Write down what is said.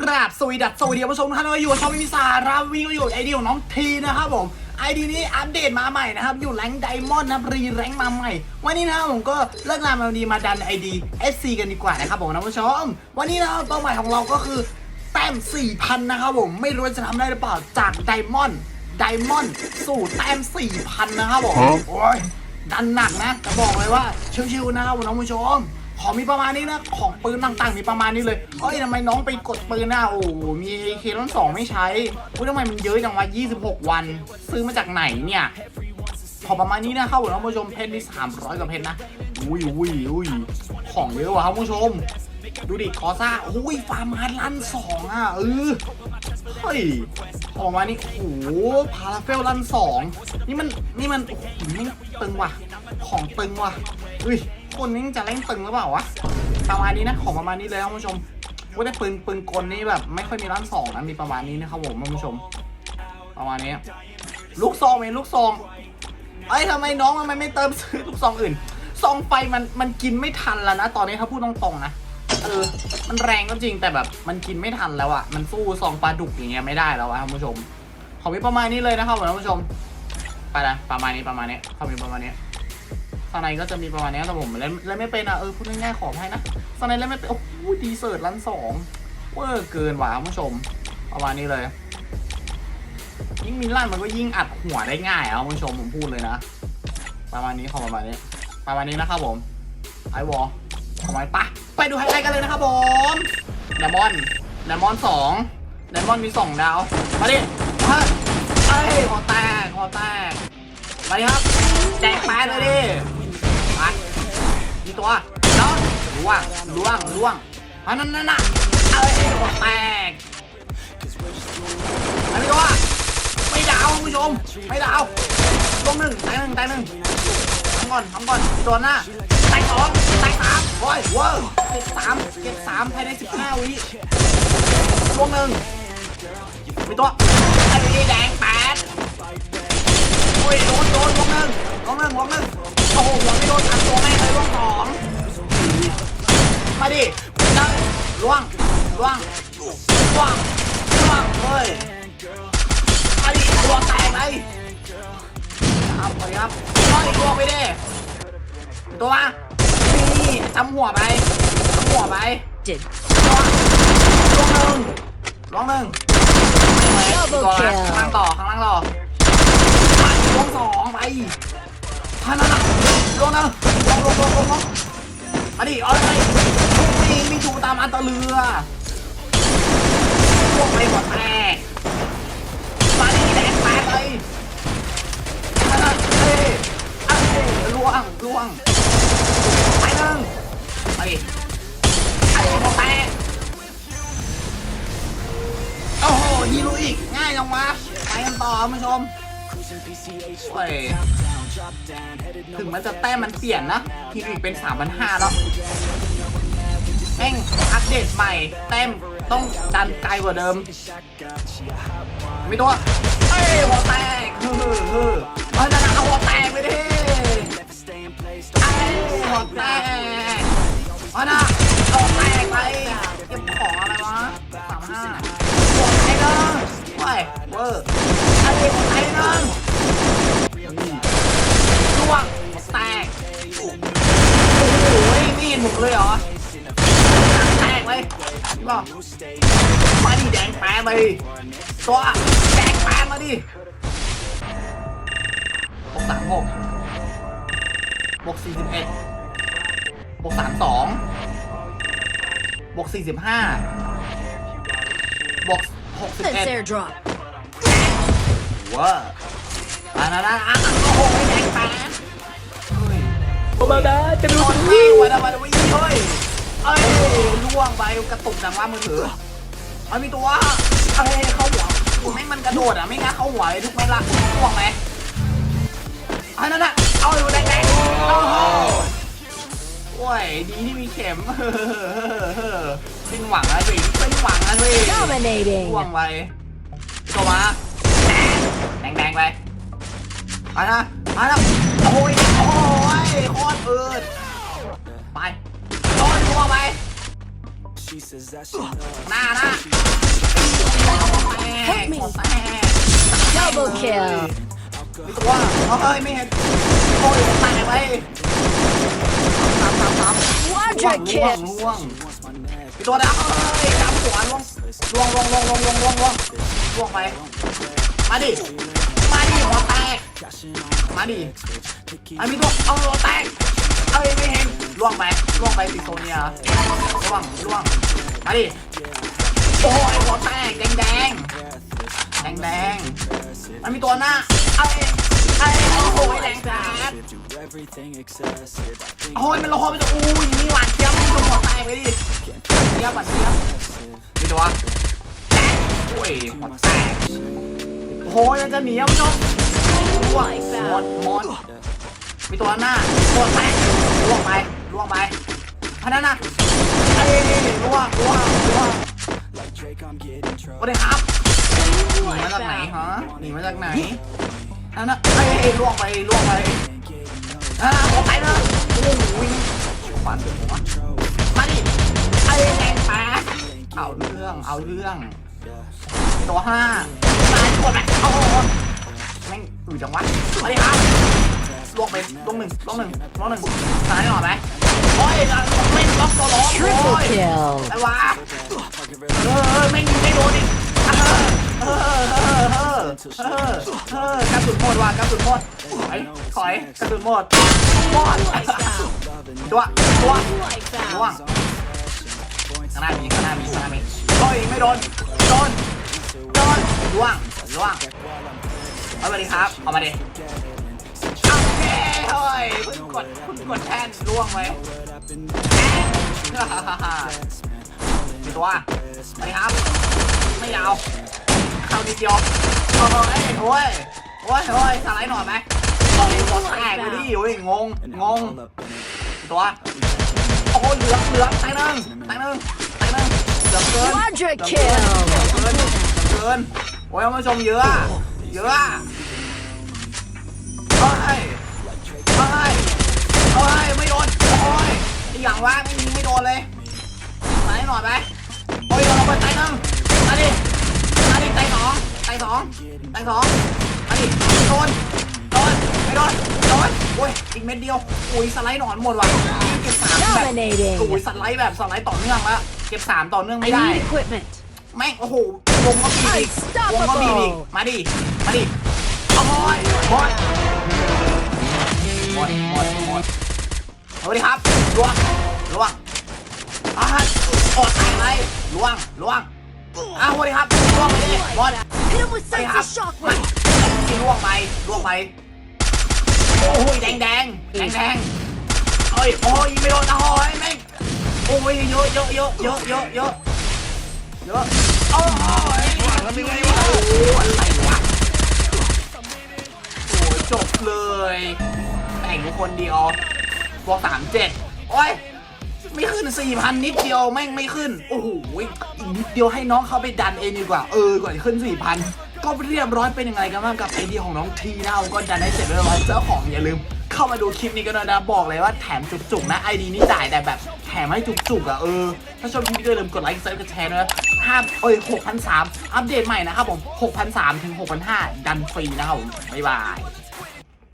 กราบสวีดัสสวัสดีคุณผู้ชมทุกท่านที่อยู่กับช่องมิมิสาราวีก็อยู่ไอเดียของน้องทีนะครับผมไอดีนี้อัปเดตมาใหม่นะครับ อยู่แรงไดมอนด์นะรีแรงมาใหม่ วันนี้นะครับผมก็เลิกงานมาวันนี้มาดันไอดี SC กันดีกว่านะครับผมนะคุณผู้ชม วันนี้นะครับเป้าหมายของเราก็คือแต้ม4,000นะครับผมไม่รู้ว่าจะทำได้หรือเปล่าจากไดมอนด์ไดมอนด์สู่แต้ม4,000นะครับผมโอ้ยดันหนักนะจะบอกเลยว่าชิวๆนะครับน้องผู้ชม ของมีประมาณนี้นะ ของปืนต่างๆ มีประมาณนี้เลยเอ้ยทำไมน้องไปกดปืนน่ะโอ้โหมีเคร้อนสองไม่ใช้อุ้ยทำไมมันเยอะจังวะ26 วัน ซื้อมาจากไหนเนี่ยของประมาณนี้นะครับผมน้องผู้ชมเพชรนี่300กว่าเพชรนะอุ้ยอุ้ยอุ้ยของเยอะว่ะครับผู้ชม ดูดิคอซ่าอุ้ยฟาร์มาลันสองอะเออเฮ้ยออกมานี่โอ้โหพาราเฟลรันสองนี่มันนี่มันโอ้โหนี่ตึงว่ะ ของตึงว่ะอุ้ย คนนี้จะเล่นตึงหรือเปล่าวะประมาณนี้นะของประมาณนี้เลยนะคุณผู้ชมว่าแต่ปืนปืนกลนี่แบบไม่ค่อยมีรันสองนะมีประมาณนี้นะครับผมคุณผู้ชม ประมาณนี้ ลูกซองเองลูกซองเอ้ยทำไมน้องทำไมไม่เติมซื้อลูกซองอื่นซองไฟมันมันกินไม่ทันแล้วนะตอนนี้ถ้าพูดตรงๆนะเออมันแรงก็จริงแต่แบบมันกินไม่ทันแล้วอะมันสู้ซองปลาดุกอย่างเงี้ยไม่ได้แล้วอะท่านผู้ชมขอมีประมาณนี้เลยนะครับท่านผู้ชมไปละประมาณนี้ประมาณนี้ขอมีประมาณนี้ สไนก็จะมีประมาณนี้แต่ผมเล่นเล่นไม่เป็นอะเออพูดง่ายๆขอให้นะสไนเล่นไม่เป็นโอ้โหดีเซิร์ตลันสองเวอร์เกินหว่าผู้ชม ประมาณนี้เลย ยิ่งมีลั่นมันก็ยิ่งอัดหัวได้ง่ายอะท่าผู้ชมผมพูดเลยนะ ประมาณนี้ขอประมาณนี้ ประมาณนี้นะครับผมไอวอลเอไว้ปะไปดูไฮไลท์กันเลยนะครับผมเดมอนเดมอนสองเดมอนมีสองดาว มาดิมาเอ้ยหัวแตกหัวแตกมาดิครับแจกแปดเลยดิ มีตัวแล้วล่วงล่วงล่วงอันนั้นน่ะเอ้ยแตกมาดิตัวไม่ดาวคุณผู้ชมไม่ดาวลงหนึ่งตายหนึ่งตายหนึ่งทำก่อนทำก่อนตัวหน้าแตกสองแตกสามโอ้ยเว้ยเก็บสามเก็บสามภายในสิบห้าวิลวงหนึ่งมีตัวไอ้นี่แดงแปด อ้ยโดนโดนลวงหนึ่งลวงหนึ่งลวงหนึ่งโอ้โหหัวไม่โดนอัดตัวแม่เลยลวงสองมาดิได้ล่วงล่วงล่วงล่วงเฮ้ยมาดิล่วงแตกเลยครับสวัสดีครับต่อยตัวไปดิตัวมานี่ทำหัวไปทำหัวไป Did ตัวลงหนึ่งลงหนึ่ง Double ตัว kill ข้างล่างต่อข้างล่างต่อไป ลงสองไปท่านนั้นนะลงนึ่งลงลงลงลงลงมาดิเอาเลยนี่มีจูตามอันตะเรือพวกไปหมดแม่มาดิแดงแปดเลยเอ้ยเอ้ยเอ้ยล่วงล่วงไปหนึ่งไปไอ้พอแตกโอ้โหฮีโร่อีกง่ายจังวะไปกันต่อคุณผู้ชม ถึงมันจะแต้มมันเปลี่ยนนะ ทีอีกเป็น3,500แล้วแม่งอัปเดตใหม่แต้มต้องดันไกลกว่าเดิมมีตัวเอ้ยหัวแตกฮือฮือเฮ้ยนั่นน่ะเอาหัวแตกไปดิไอ้หัวแตกเอานะหัวแตกไปเก็บของอะไรวะสามห้าหัวแตกเลยเว้ยเวอร์ไอ้หัวแตก นี่เห็นผมเลยเหรอแตกเลยนี่บอกมาดิแดงแปะไปตัวแจกแปดมาดิบวกสามหกบวกสี่สิบเอ็ดบวกสามสองบวกสี่สิบห้าบวกหกสิบเอ็ด Let's airdrop. ว้าอ่านะนะอะโอ้โหไม่แจกแปดเฮ้ยมาได้จะดูโดนแม่งวะนะวะน ไปกระตุกดังว่ามือถือเอามีตัวเอ้ยเข้าหัวกูแม่งมันกระโดดอะไม่งั้นเข้าหัวเลยทุกเม็ดละล่วงไหมอันนั้นอะเอาอยู่แดงๆโอ้โหโอ้ยดีที่มีเข็มสิ้นหวังแล้วสิสิ้นหวังแล้วสิ Dominating. ล่วงไปตัวมาแดงแดงๆไปอันนะอันนะโอ้ยโอ้ยโคตรอืดไปโดนล่วงไป หน้าหน้าแตกแ me Double kill. ไม่ตัวเฮ้ยไม่เห็นโอ้ยแตกไปสามสามสาม Quadra ล่วง kill. ล่วงพี่ตัวดำเอ้ยดำหัวล่วงล่วงล่วงล่วงล่วงล่วงล่วงล่วงไป มาดิ มาดิหัวแตก มาดิไอ้มีตัวเอาหัวแตก เอ้ยไม่เห็นล่วงไปล่วงไปติดโซเนียล่วงล่วง มาดิ โอ้ยหัวแตกแดงแดงแดงแดงมันมีตัวหน้า เอ้ยเอ้ยโอ้โหแดงแดงโอ้ยมันโลมันจะอู้ยมีหวานเจี๊ยบมันจะหัวแตกไปดิเจี๊ยบหวานเจี๊ยบมีตัวแตกโอ้ยหัวแตก โอ้ยยังจะหนีอะผู้ชมล่วงหมดหมดมีตัวหน้าตัวแตกล่วงไปล่วงไปพันนั้นนะเอ้ยล่วงล่วงล่วงสวัสดีครับหนีมาจากไหนฮะหนีมาจากไหนนั่นนะเอ้ยเอ้ยล่วงไปล่วงไปอ่าออกไปเลยโอ้โหฟันหัวมาดิไอ้แรงแป๊ะเอาเรื่องเอาเรื่อง ตัวห้าตายกดไปโอ้โหแม่งอือจังวะสวัสดีครับล่วงไปล่วงหนึ่งล่วงหนึ่งล่วงหนึ่งตายหน่อยไหมโอ้ยไม่ล็อกตัวล้อโอ้ยไอ้วะเออไม่ไม่โดนดิเออเออเออเออเออเออกระสุนหมดว่ะกระสุนหมดถอยถอยกระสุนหมดหมดตัวตัว Like ล่วงข้างหน้ามีข้างหน้ามีข้างหน้ามีโอ้ยไม่โดนโดน โดนล่วงล่วงเอามาดิครับ เอามาดิเอาเฮ้ยเฮ้ยเพิ่งกดเพิ่งกดแทนล่วงไปมีตัวไปครับ ไม่ยาวเข้านิดเดียวโอ้ยโอ้ยโอ้ยโอ้ยสไลด์หน่อยไหมโอ้ยหมดแตกไปดิโอ้ยงงงงตัวโอ้ยเหลืองเหลืองตายหนึ่งตายหนึ่งตายหนึ่งเหลืองเกิน Quadra เกิน kill. เกิน โอ้ยท่านผู้ชมเยอะ เยอะอะเฮ้ยเฮ้ยเฮ้ยไม่โดน โอ้ยไอ้อย่างว่าไม่ยิงไม่โดนเลยสไลด์หน่อยไหมโอ้ยโดนลงไปตายหนึ่งมาดิมาดิไตสองไตสองไตสองมาดิโดน โดน ไม่โดน โดน โอ้ย อีกเม็ดเดียวโอ้ยสไลด์หนอนหมดว่ะเก็บสามแบบโอ้ยสไลด์แบบสไลด์ต่อเนื่องล้วเก็บสามต่อเนื่องไม่ได้ แม่งโอ้โหวงก็บีบอีกวงก็บีบอีกมาดิมาดิโอ้ยหมดหมดหมดหมดสวัสดีครับล่วงล่วงอ่าอดตายเลยล่วงล่วงอ้าวสวัสดีครับล่วงไปดิหมด Hit him with ไปครับ sensor มา shockwave. ที่ล่วงไปล่วงไปโอ้ยแดงแดงแดงแดงเอ้ยโอ้ยไม่โดนนะโอ้ยแม่งโอ้ยเยอะเยอะเยอะเยอะเยอะเยอะเยอะ โอ้ยแล้วไม่ไหวะโอ้ยอะไรวะโอ้ยจบเลย แต่งคนเดียวบวกสามเจ็ดโอ้ย ไม่ขึ้นสี่พันนิดเดียวแม่งไม่ขึ้น โอ้โหอีกนิดเดียวให้น้องเขาไปดันเองดีกว่า เออ ก่อนจะขึ้นสี่พันก็เรียบร้อยเป็นยังไงกันบ้างกับไอเดียของน้องทีนะผมก็ดันได้เสร็จเรียบร้อยเจ้าของอย่าลืม เข้ามาดูคลิปนี้กันด้วยนะ บอกเลยว่าแถมจุกๆนะไอดีนี้จ่ายแต่แบบแถมให้จุกๆอะเออ ถ้าชอบคลิปนี้ก็อย่าลืมกดไลค์ซับกดแชร์ด้วยนะห้าเอ้ยหกพันสามอัปเดตใหม่นะครับผมหกพันสามถึงหกพันห้าดันฟรีนะครับผมบ๊ายบาย